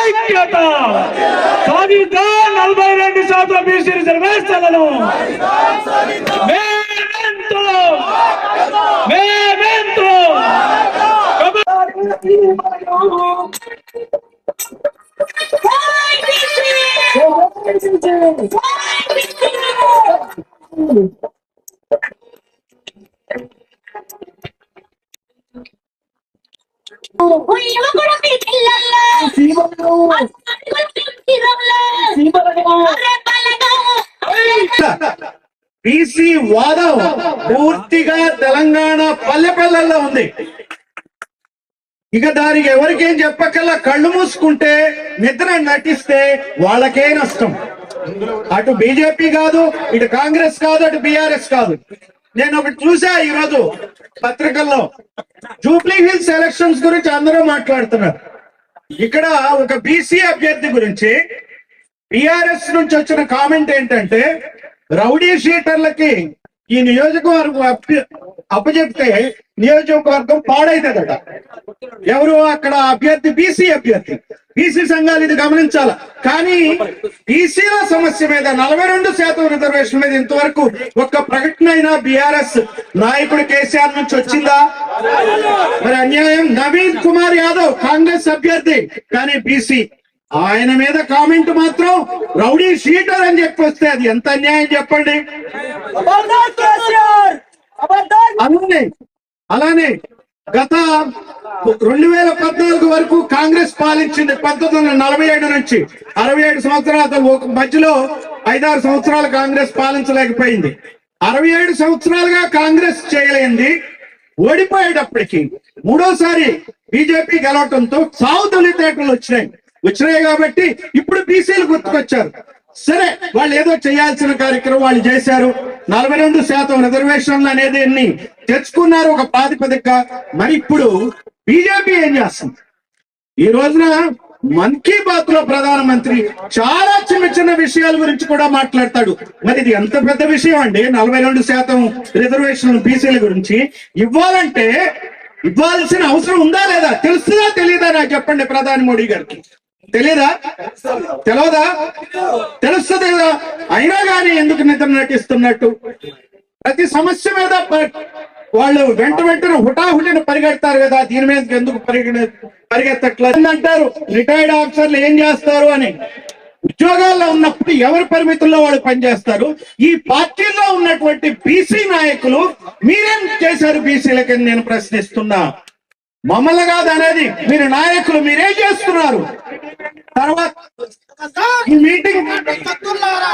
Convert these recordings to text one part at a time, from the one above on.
ఐక్యత. సాధిద్దా నలభై రెండు శాతం బీసీ రిజర్వేషన్లను యువకుడు మీ బీసీ వాదం పూర్తిగా తెలంగాణ పల్లె పల్లెల్లో ఉంది. ఇక దానికి ఎవరికేం చెప్పకల్లా కళ్ళు మూసుకుంటే నిద్ర నటిస్తే వాళ్ళకే నష్టం. అటు బీజేపీ కాదు ఇటు కాంగ్రెస్ కాదు అటు బీఆర్ఎస్ కాదు. నేను ఒకటి చూసా ఈరోజు పత్రికల్లో. జూబ్లీ హిల్స్ ఎలక్షన్స్ గురించి అందరూ మాట్లాడుతున్నారు. ఇక్కడ ఒక బీసీ అభ్యర్థి గురించి టిఆర్ఎస్ నుంచి వచ్చిన కామెంట్ ఏంటంటే రౌడీ షీటర్లకి ఈ నియోజకవర్గం అప్ప- అప్పచెప్తే నియోజకవర్గం పాడైతుందట. ఎవరు అక్కడ అభ్యర్థి? బీసీ అభ్యర్థి. బీసీ సంఘాలు ఇది గమనించాల. కానీ బీసీల సమస్య మీద నలభై రెండు శాతం రిజర్వేషన్ మీద ఇంతవరకు ఒక్క ప్రకటన అయినా బీఆర్ఎస్ నాయకుడు కేసీఆర్ నుంచి వచ్చిందా? మరి అన్యాయం? నవీన్ కుమార్ యాదవ్ కాంగ్రెస్ అభ్యర్థి కానీ బీసీ ఆయన మీద కామెంట్ మాత్రం రౌడీ షీటర్ అని చెప్పి వస్తే అది ఎంత అన్యాయం చెప్పండి? అలానే అలానే గత రెండు వేల పద్నాలుగు వరకు కాంగ్రెస్ పాలించింది పంతొమ్మిది వందల నలభై ఏడు నుంచి అరవై ఏడు సంవత్సరాల ఒక మధ్యలో ఐదారు సంవత్సరాలు కాంగ్రెస్ పాలించలేకపోయింది. అరవై ఏడు సంవత్సరాలుగా కాంగ్రెస్ చేయలేంది. ఓడిపోయేటప్పటికి మూడోసారి బీజేపీ గెలవటంతో సావు తొలితేటలు వచ్చినాయి. వచ్చినాయి కాబట్టి ఇప్పుడు బీసీలు గుర్తుకొచ్చారు. సరే వాళ్ళు ఏదో చేయాల్సిన కార్యక్రమం వాళ్ళు చేశారు. నలభై రెండు శాతం రిజర్వేషన్లు అనేది తెచ్చుకున్నారు ఒక ప్రాతిపదిక. మరి ఇప్పుడు బీజేపీ ఏం చేస్తుంది? ఈ రోజున మన్ కీ బాత్లో ప్రధానమంత్రి చాలా చిన్న చిన్న విషయాల గురించి కూడా మాట్లాడతాడు. మరి ఇది ఎంత పెద్ద విషయం అండి? నలభై రెండు శాతం రిజర్వేషన్ బీసీల గురించి. ఇవ్వాలంటే ఇవ్వాల్సిన అవసరం ఉందా లేదా? తెలుస్తుందా తెలియదా నాకు చెప్పండి ప్రధాని మోడీ గారికి. తెలియదా తెలియదా తెలుస్తుంది కదా. అయినా కానీ ఎందుకు నిద్ర నటిస్తున్నట్టు? ప్రతి సమస్య మీద ప- వాళ్ళు వెంట వెంటనే హుటాహుటిని పరిగెడతారు కదా. దీని మీద ఎందుకు పరిగె పరిగెత్తట్లేదు? అంటారు. రిటైర్డ్ ఆఫీసర్లు ఏం చేస్తారు అని. ఉద్యోగాల్లో ఉన్నప్పుడు ఎవరి పరిమితుల్లో వాళ్ళు పనిచేస్తారు? ఈ పార్టీలో ఉన్నటువంటి బీసీ నాయకులు మీరేం చేశారు బీసీలకని నేను ప్రశ్నిస్తున్నా. మమ్మల్ని కాదు అనేది మీరు నాయకులు మీరేం చేస్తున్నారు. తర్వాత ఈ మీటింగ్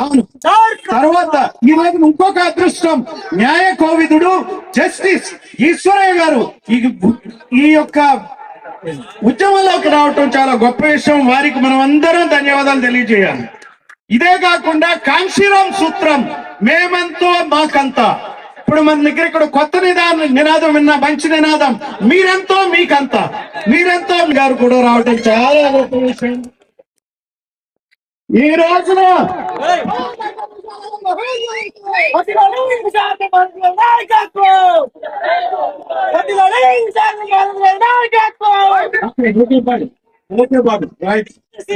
అవును. తర్వాత ఈ రోజు ఇంకొక అదృష్టం. న్యాయ కోవిదుడు జస్టిస్ ఈశ్వరయ్య గారు ఈ యొక్క ఉద్యమంలోకి రావటం చాలా గొప్ప విషయం. వారికి మనం అందరం ధన్యవాదాలు తెలియజేయాలి. ఇదే కాకుండా కాంక్షీరామ్ సూత్రం మేమంతో మాకంతా ఇప్పుడు మన దగ్గర ఇక్కడ కొత్త నిదానం నినాదం విన్న మంచి నినాదం. మీరెంతో మీకంత. మీరెంతో గారు కూడా రావటం చాలా గొప్ప విషయం. ఈ రోజున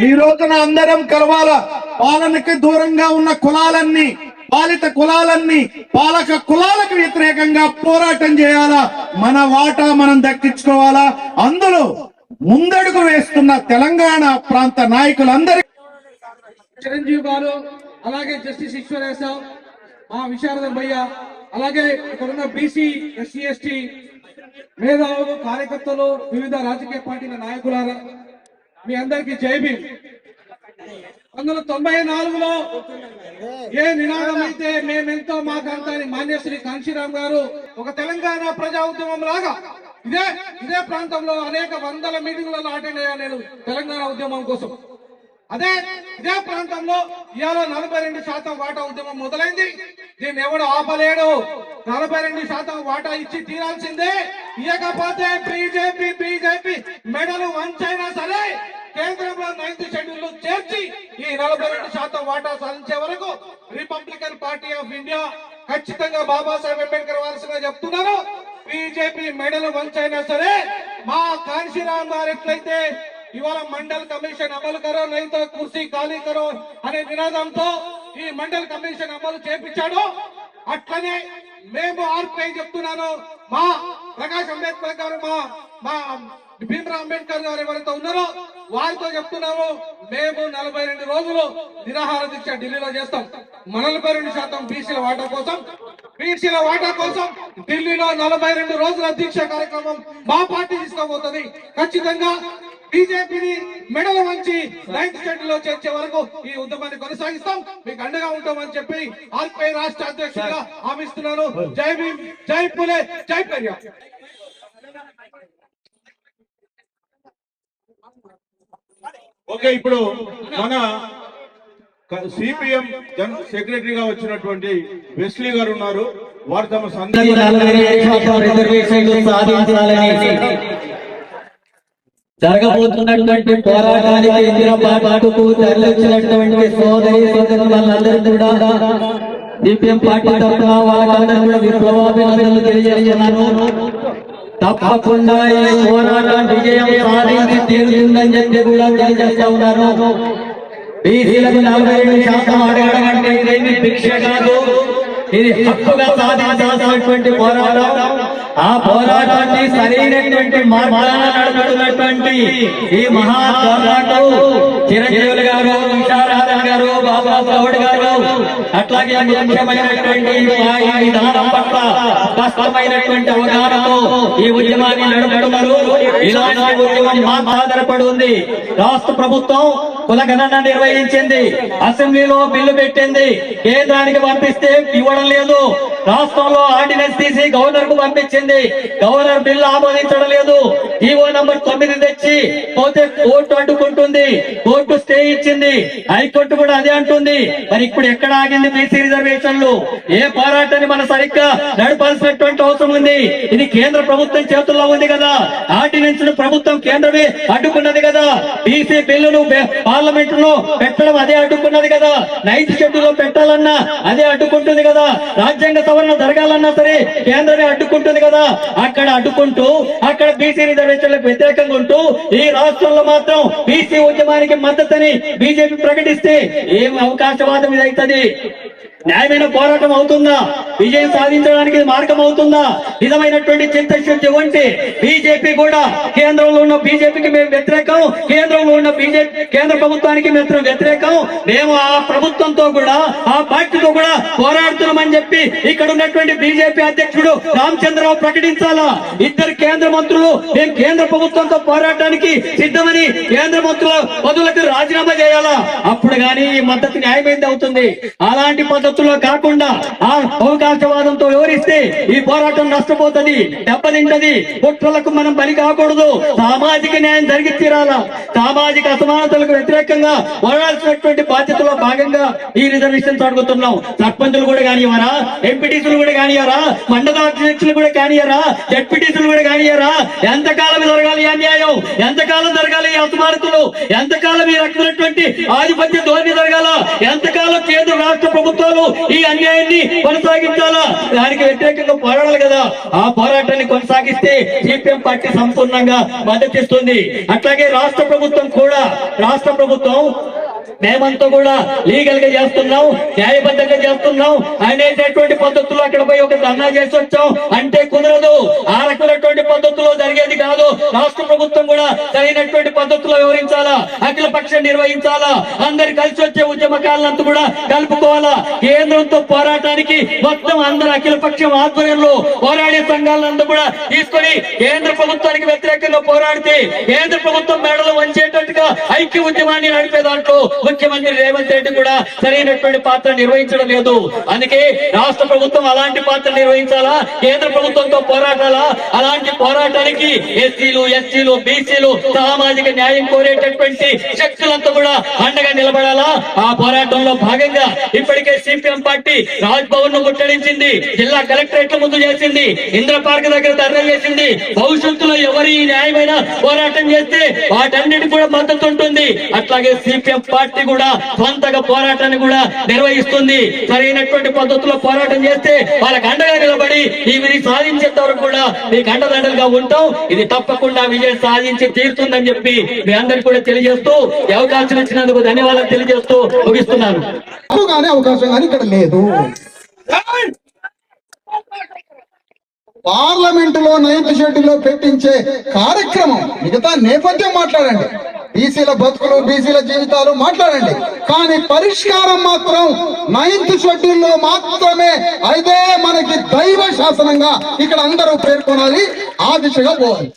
ఈ రోజున అందరం కలవాల? పాలనకి దూరంగా ఉన్న కులాలన్నీ పాలిత కులాలన్నీ పాలక కులాలకు వ్యతిరేకంగా పోరాటం చేయాలా? మన వాటా మనం దక్కించుకోవాలా? అందులో ముందడుగు వేస్తున్న తెలంగాణ ప్రాంత నాయకులందరి చిరంజీవి గారు అలాగే జస్టిస్ ఈశ్వరేశ్వర మా విశారద భయ్య అలాగే ఇక్కడ ఉన్న బీసీ ఎస్సీ ఎస్టీ మేధావులు కార్యకర్తలు వివిధ రాజకీయ పార్టీల నాయకులారా మీ అందరికీ జై భీమ్. పంతొమ్మిది వందల తొంభై నాలుగులో ఏ నినాదం అయితే మేమెంతో మాకంతా అని మాన్యశ్రీ కాంశీరామ్ గారు ఒక తెలంగాణ ప్రజా ఉద్యమం లాగా ఇదే ఇదే ప్రాంతంలో అనేక వందల మీటింగ్లలో అటెండ్ అయ్యా నేను తెలంగాణ ఉద్యమం కోసం. అదే ఇదే ప్రాంతంలో ఇవాళ నలభై రెండు శాతం వాటా ఉద్యమం మొదలైంది. దీన్ని ఎవడు ఆపలేడు. నలభై రెండు శాతం వాటా ఇచ్చి తీరాల్సిందే. ఇవ్వకపోతే బీజేపీ బీజేపీ మెడలు వంచైనా సరే కేంద్రంలో నైన్త్ షెడ్యూల్ చేర్చి ఈ నలభై రెండు శాతం వాటా సాధించే వరకు రిపబ్లికన్ పార్టీ ఆఫ్ ఇండియా ఖచ్చితంగా బాబాసాహెబ్ అంబేద్కర్ వారసుగా చెప్తున్నారు. బీజేపీ మెడలు వంచైనా సరే మా కాన్సీరామ్ గారు ఎట్లయితే ఇవాళ మండల్ కమిషన్ అమలు కరో నైతో కుర్సీ ఖాళీ కరో అనే నినాదంతో ఈ మండల్ కమిషన్ అమలు చేపించాడు అట్లనే మేము ఆర్పై చెప్తున్నాను. మా ప్రకాష్ అంబేద్కర్ గారు మా మా భీమరావ్ అంబేద్కర్ గారు ఎవరైతే ఉన్నారో వారితో చెప్తున్నాము మేము నలభై రెండు రోజులు నిరాహార దీక్ష ఢిల్లీలో చేస్తాం. మన నలభై రెండు శాతం బీసీల వాటా కోసం బీసీల వాటా కోసం ఢిల్లీలో నలభై రెండు రోజుల దీక్ష కార్యక్రమం మా పార్టీ తీసుకోబోతుంది ఖచ్చితంగా బీజేపీని మెడలు వంచి నైన్త్ స్టేట్లో చేర్చే వరకు ఈ ఉద్యమాన్ని కొనసాగిస్తాం. మీకు అండగా ఉంటామని చెప్పి ఆర్పీఐ రాష్ట్ర అధ్యక్షుడిగా హామీస్తున్నాను జై భీమ్ జై పులే జై పెరియార్ ఓకే ఇప్పుడు మన సిపిఎం జన్ సెక్రటరీగా వచ్చినటువంటి వెస్లీ గారు ఉన్నారు. వారు తమ సందేశం జరగబోతున్నటువంటి పోరాటానికి ఇందిరా పార్టీకు తరలించినటువంటి సోదరి సోదరులు వాళ్ళందరూ కూడా సిపిఎం పార్టీ తరఫున వాళ్ళకందరూ కూడా విప్లవాభినందనలు తెలియజేస్తున్నాను. తప్పకుండా ఈ పోరాటం విజయం సాధించి తీరుతుందని చెప్పి కూడా తెలియజేస్తా ఉన్నారు. బీసీలకు నలభై రెండు శాతం అడగడం అంటే ఇదేమి భిక్ష కాదు. ఇది హక్కుగా సాధించాల్సినటువంటి పోరాటం. ఆ పోరాటాన్ని సరైనటువంటి మార్గాన నడుపుతున్నటువంటి ఈ మహా పోరాటం చిరంజీవులు గారు విశారాధన్ గారు బాబా గౌడ్ గారు అట్లాగే ముఖ్యమైనటువంటి ఈ పట్ల స్పష్టమైనటువంటి అవగాహనతో ఈ ఉద్యమాన్ని నడుపుతున్నారు. ఇలాంటి ఉద్యమం మా రాష్ట్ర ప్రభుత్వం కులగణన నిర్వహించింది. అసెంబ్లీలో బిల్లు పెట్టింది. కేంద్రానికి పంపిస్తే ఇవ్వడం లేదు. రాష్ట్రంలో ఆర్డినెన్స్ తీసి గవర్నర్కు పంపించింది. గవర్నర్ బిల్లు ఆమోదించడం లేదు ఈవో నంబర్ తొమ్మిది తెచ్చి పోతే కోర్టు అడ్డుకుంటుంది. కోర్టు స్టే ఇచ్చింది. హైకోర్టు కూడా అదే అంటుంది. మరి ఇప్పుడు ఎక్కడ ఆగింది బీసీ రిజర్వేషన్లు? ఏ పోరాటాన్ని మనం సరిగ్గా నడపాల్సినటువంటి అవసరం ఉంది? ఇది కేంద్ర ప్రభుత్వం చేతుల్లో ఉంది కదా. ఆర్డినెన్స్ను ప్రభుత్వం కేంద్రమే అడ్డుకున్నది కదా. బీసీ బిల్లును పార్లమెంట్లో పెట్టడం అదే అడ్డుకున్నది కదా. నైన్త్ షెడ్యూల్లో పెట్టాలన్నా అదే అడ్డుకుంటుంది కదా. రాజ్యాంగ సవరణ జరగాలన్నా సరే కేంద్రమే అడ్డుకుంటుంది కదా. అక్కడ అడ్డుకుంటూ అక్కడ బీసీ రిజర్వేషన్లకు వ్యతిరేకంగా ఉంటూ ఈ రాష్ట్రంలో మాత్రం బీసీ ఉద్యమానికి మద్దతని బీజేపీ ప్రకటిస్తే ఏం అవకాశవాదం అవుతుంది న్యాయమైన పోరాటం అవుతుందా? విజయం సాధించడానికి మార్గం అవుతుందా నిజమైనటువంటి చింతశుద్ధి ఉంటే బీజేపీ కూడా కేంద్రంలో ఉన్న బీజేపీకి మేము వ్యతిరేకం కేంద్రంలో ఉన్న బీజేపీ కేంద్ర ప్రభుత్వానికి మేము వ్యతిరేకం. మేము ఆ ప్రభుత్వంతో కూడా ఆ పార్టీతో కూడా పోరాడుతున్నామని చెప్పి ఇక్కడ ఉన్నటువంటి బీజేపీ అధ్యక్షుడు రామచంద్రరావు ప్రకటించాలా? ఇద్దరు కేంద్ర మంత్రులు మేము కేంద్ర ప్రభుత్వంతో పోరాటానికి సిద్ధమని కేంద్ర మంత్రుల పదులకు రాజీనామా చేయాలా? అప్పుడు గాని ఈ మద్దతు న్యాయమైంది అవుతుంది. అలాంటి పద్ధతుల్లో కాకుండా ఆ అవకాశవాదంతో వివరిస్తే ఈ పోరాటం నష్టపోతుంది దెబ్బతింటది. కుట్రలకు మనం బలి కాకూడదు. సామాజిక న్యాయం జరిగి తీరాలా? సామాజిక అసమానతలకు వ్యతిరేకంగా పోరాడాల్సినటువంటి బాధ్యతలో భాగంగా ఈ రిజర్వేషన్ అడుగుతున్నాం. సర్పంచులు కూడా కానివ్వరా? ఎంపీటీసులు కూడా కానివ్వరా? మండల అధ్యక్షులు కూడా కానియరా జడ్పీటీసులు కూడా కానియరా ఎంతకాలం జరగాలి ఈ అన్యాయం? ఎంతకాలం జరగాలి అసమానతలు? ఎంతకాలం ఈ రకమైనటువంటి ఆధిపత్య ధోరణి జరగాల? ఎంతకాలం కేంద్ర రాష్ట్ర ప్రభుత్వం ప్రభుత్వాలు ఈ అన్యాయాన్ని కొనసాగించాలా? దానికి వ్యతిరేకంగా పోరాడాలి కదా. ఆ పోరాటాన్ని కొనసాగిస్తే సిపిఎం పార్టీ సంపూర్ణంగా మద్దతిస్తుంది అట్లాగే రాష్ట్ర ప్రభుత్వం కూడా రాష్ట్ర ప్రభుత్వం మేమంతా కూడా లీగల్గా చేస్తున్నాం న్యాయబద్ధంగా చేస్తున్నాం అనేటటువంటి పద్ధతులు అక్కడ పోయి ఒక ధర్నా చేసి వచ్చాం అంటే కుదరదు. ఆ పద్ధతిలో జరిగేది కాదు. రాష్ట్ర ప్రభుత్వం కూడా సరైనటువంటి పద్ధతిలో వివరించాలా? అఖిల పక్షం నిర్వహించాలా? అందరు కలిసి వచ్చే ఉద్యమకాలంతా కూడా కలుపుకోవాలా? కేంద్రంతో పోరాటానికి మొత్తం అందరు అఖిల పక్షం ఆధ్వర్యంలో పోరాడే సంఘాలంతా కూడా తీసుకొని కేంద్ర ప్రభుత్వానికి వ్యతిరేకంగా పోరాడితే కేంద్ర ప్రభుత్వం మెడలు వంచేటట్టుగా ఐక్య ఉద్యమాన్ని నడిపే దాంట్లో ముఖ్యమంత్రి రేవంత్ రెడ్డి కూడా సరైనటువంటి పాత్ర నిర్వహించడం లేదు. అందుకే రాష్ట్ర ప్రభుత్వం అలాంటి పాత్ర నిర్వహించాలా? కేంద్ర ప్రభుత్వంతో పోరాటాలా? అలాంటి పోరాటానికి ఎస్సీలు ఎస్టీలు బీసీలు సామాజిక న్యాయం కోరేటటువంటి శక్తులంతా కూడా అండగా నిలబడాలా? ఆ పోరాటంలో భాగంగా ఇప్పటికే సిపిఎం పార్టీ రాజ్ భవన్ను ముట్టడించింది. జిల్లా కలెక్టరేట్ల ముందు చేసింది. ఇంద్ర పార్క్ దగ్గర ధర్నా చేసింది భవిష్యత్తులో ఎవరు ఈ న్యాయమైన పోరాటం చేస్తే వాటన్నిటి కూడా మద్దతు ఉంటుంది అట్లాగే సిపిఎం పార్టీ కూడా సొంతగా పోరాటాన్ని కూడా నిర్వహిస్తుంది. సరైనటువంటి పద్ధతిలో పోరాటం చేస్తే వాళ్ళకి అండగా నిలబడి ఇవి సాధించేంత వరకు కూడా మీకు అండదండలుగా ఉంటాం. ఇది తప్పకుండా విజయం సాధించి తీరుతుందని చెప్పి మీ అందరికి కూడా తెలియజేస్తూ అవకాశం ఇచ్చినందుకు ధన్యవాదాలు తెలియజేస్తూ ముగిస్తున్నాను. అవకాశం కానీ ఇక్కడ లేదు. పార్లమెంట్లో నైన్త్ షెడ్యూల్లో పెట్టించే కార్యక్రమం మిగతా నేపథ్యం మాట్లాడండి. బీసీల బతుకులు బీసీల జీవితాలు మాట్లాడండి. కానీ పరిష్కారం మాత్రం నైన్త్ షెడ్యూల్లో మాత్రమే. అయితే మనకి దైవ శాసనంగా ఇక్కడ అందరూ పేర్కొనాలి. ఆ దిశగా పోవాలి.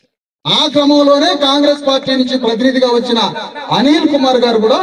ఆ క్రమంలోనే కాంగ్రెస్ పార్టీ నుంచి ప్రతినిధిగా వచ్చిన అనిల్ కుమార్ గారు కూడా